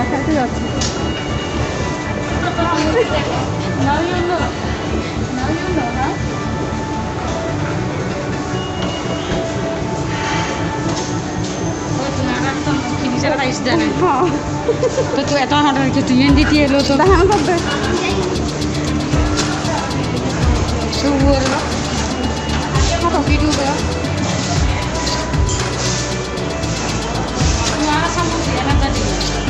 Now you het Now you Ik heb het niet gezien. Ik heb het niet gezien. Ik heb het niet gezien. Ik heb het niet gezien. Ik heb het niet gezien. Ik heb heb het niet. Ik heb het niet. Ik heb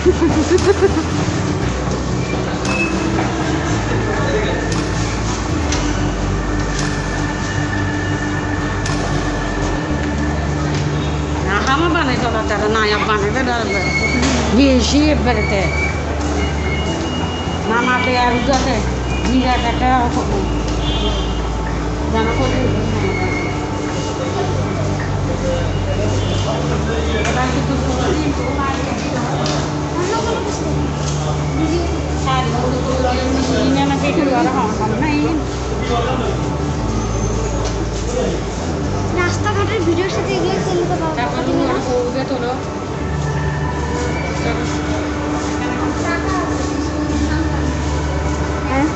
Ama bana dolatara na yapana ve darbe. Yeşi berte. Mama te arugate. Diya kata ko. Jana ko. Kadang itu রাস্তাঘাটের ভিডিওর সাথে এগুলো চলতে তারপর পারব তুমি আর বউকে তোলো। হ্যাঁ?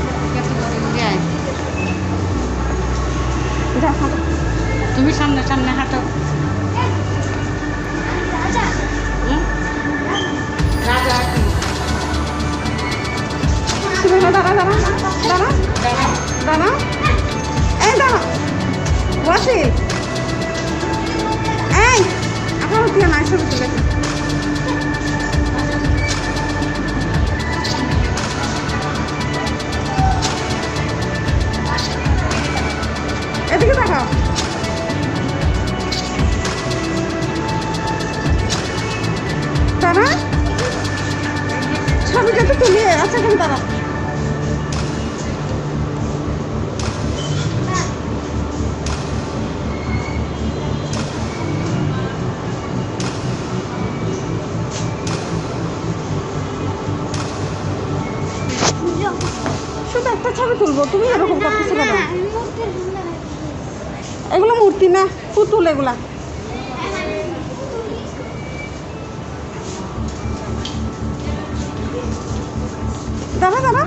তুমি সামনে সামনে হাঁটো। দাঁড়া দাঁড়া দাঁড়া দাঁড়াও। দাঁড়া এই দাঁড়া ওয়াসিল এই এখন তুই নাই ছবি তুলে এদিকে দেখাও দাঁড়া ছবিটা তো তুলি আচ্ছা এখন দাঁড়া ছবি তুলবো? তুমি এরকম করতেছো কেন এগুলো মূর্তি না পুতুল এগুলা। দাঁড়া দাঁড়া।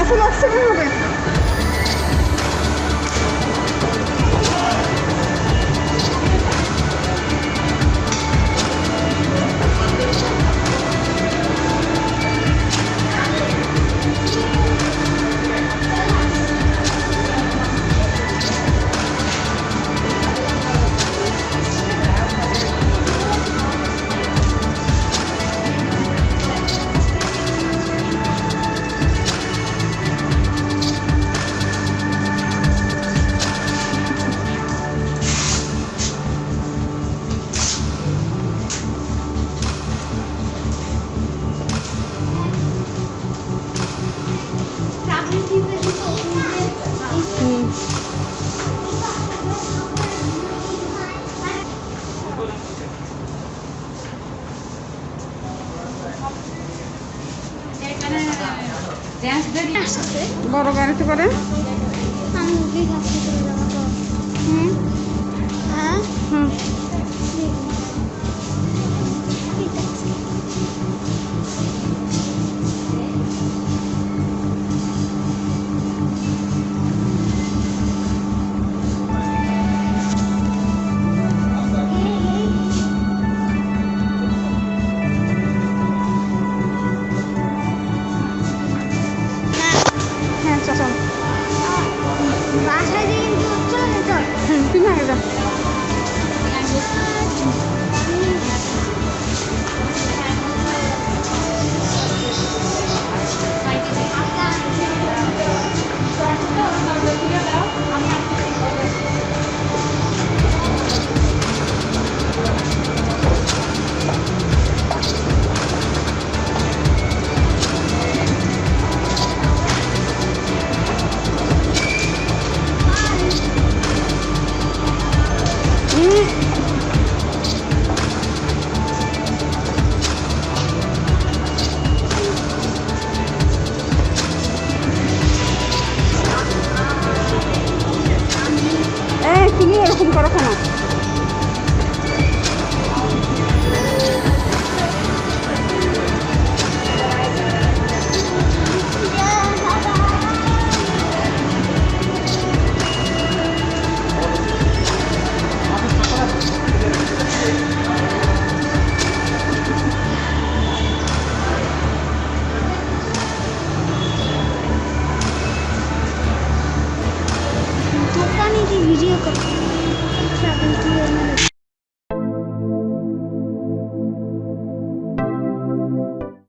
Essa é a nossa vida. বড় গাড়িতে করে হুম। হ্যাঁ? হুম। Woo!